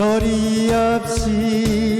소리 없이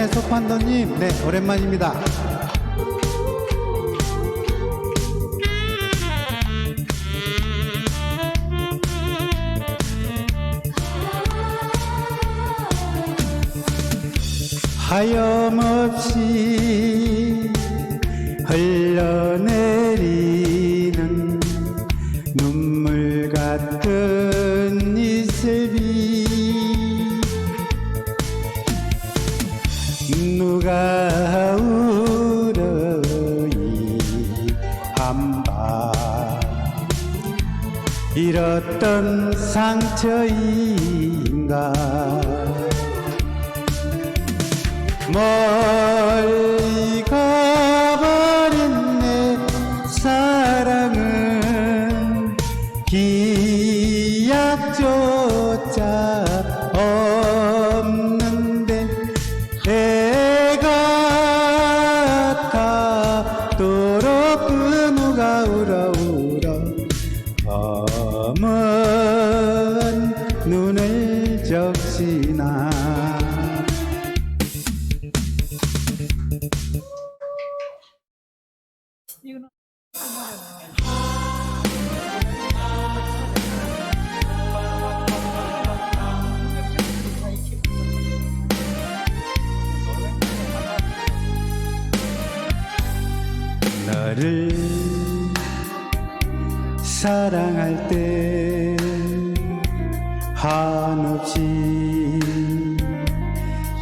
예, 할매 소판도님, 네, 오랜만입니다. 하염없이 흘러내 누가 울어 이 한밤 잃었던 상처인가? 멀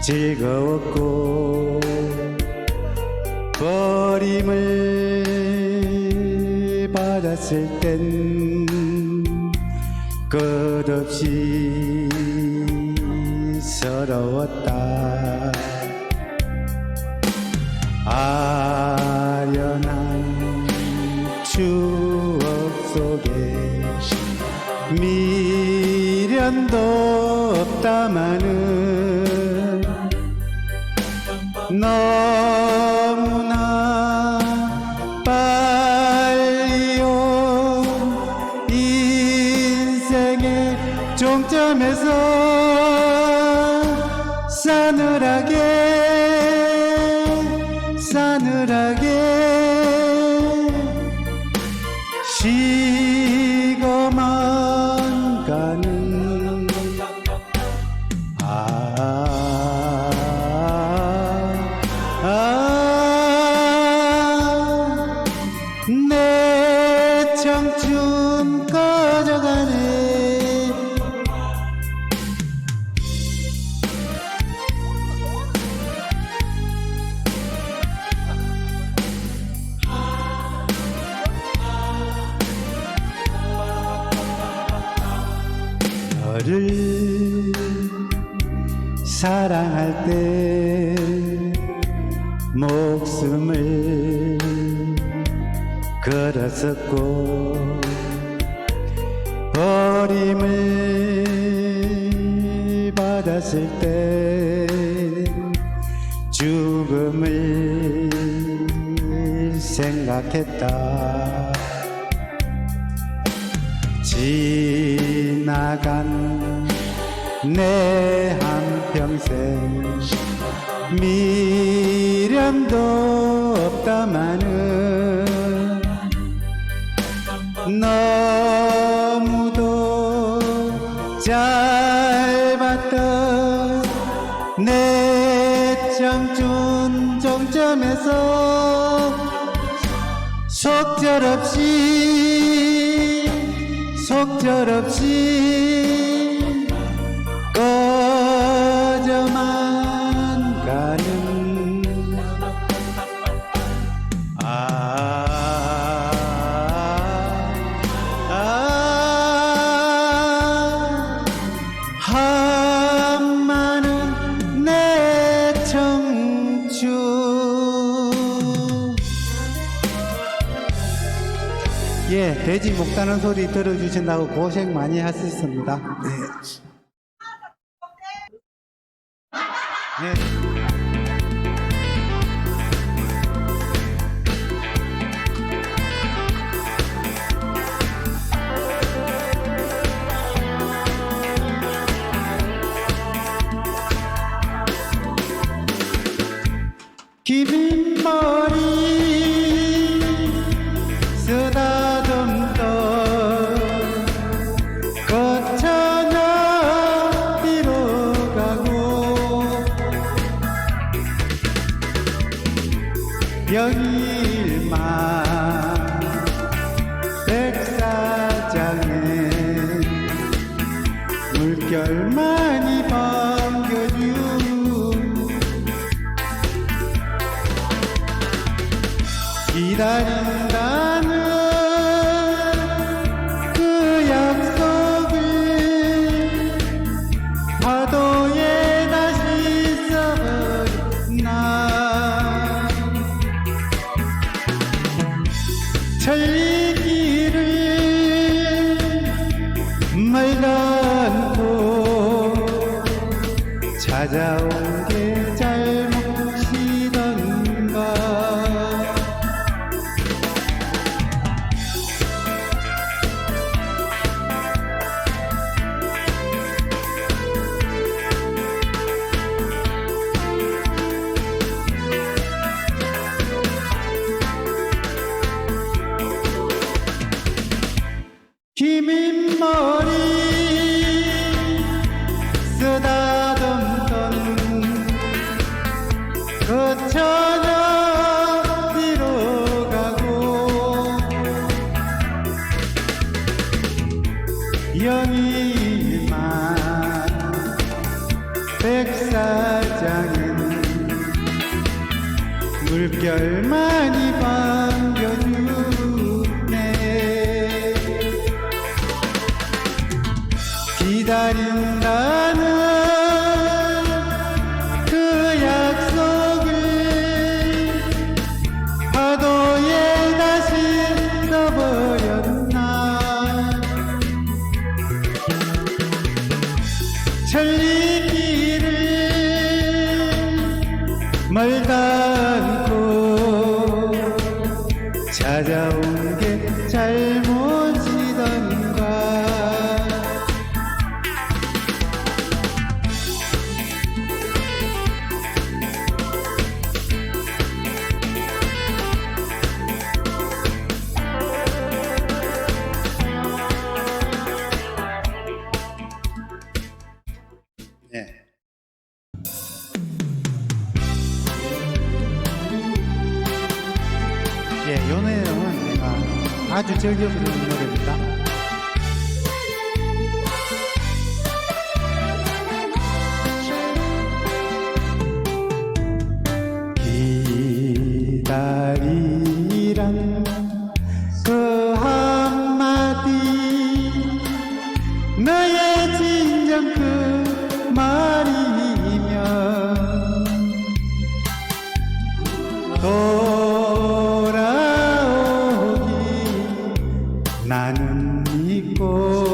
즐거웠고 버림을 받았을 땐 끝없이 서러웠다. 아련한 추억 속에 미련도 없다마 너무나 빨리 온 인생의 종점에서 싸늘하게 청춘 꺼져가네. 너를 사랑할 때 목숨을 걸었었고 버림을 받았을 때 죽음을 생각했다. 지나간 내 한평생 미련도 없다마는 너무도 잘 봤다. 내장준 정점에서 속절없이 속절없이 돼지 먹다는 소리 들어주신다고 고생 많이 하셨습니다. 네. 네. Dada. My. 절경으로 나는 믿고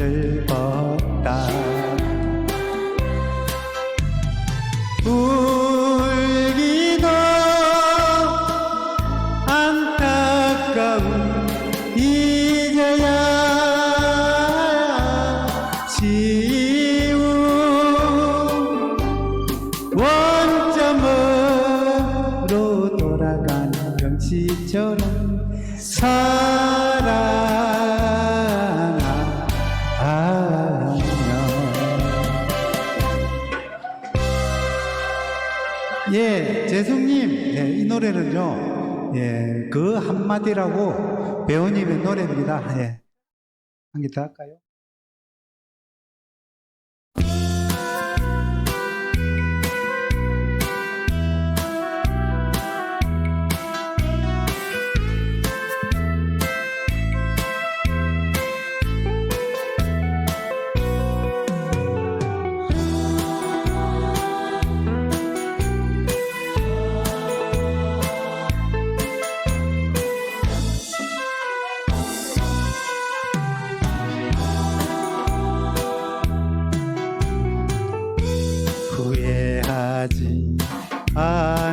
say 예, 재숙님, 예, 네, 이 노래는요, 예, 그 한마디라고 배우님의 노래입니다. 예. 한개더 할까요?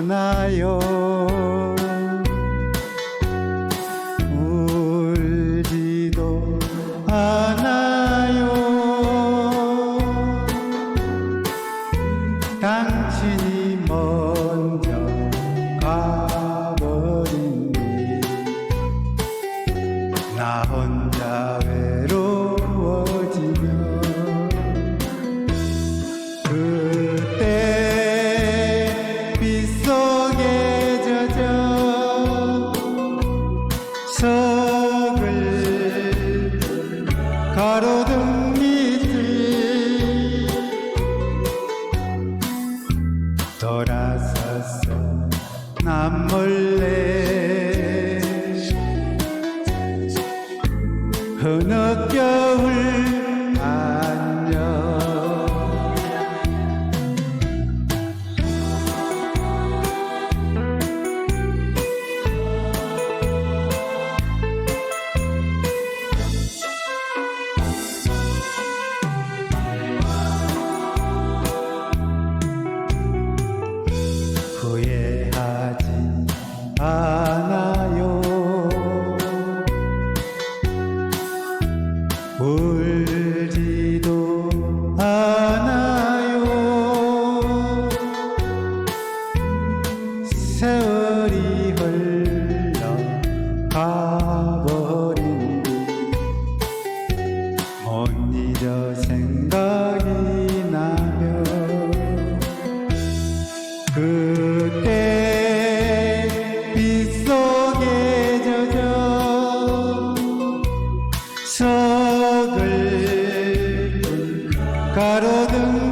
花よ。 추억을 가로등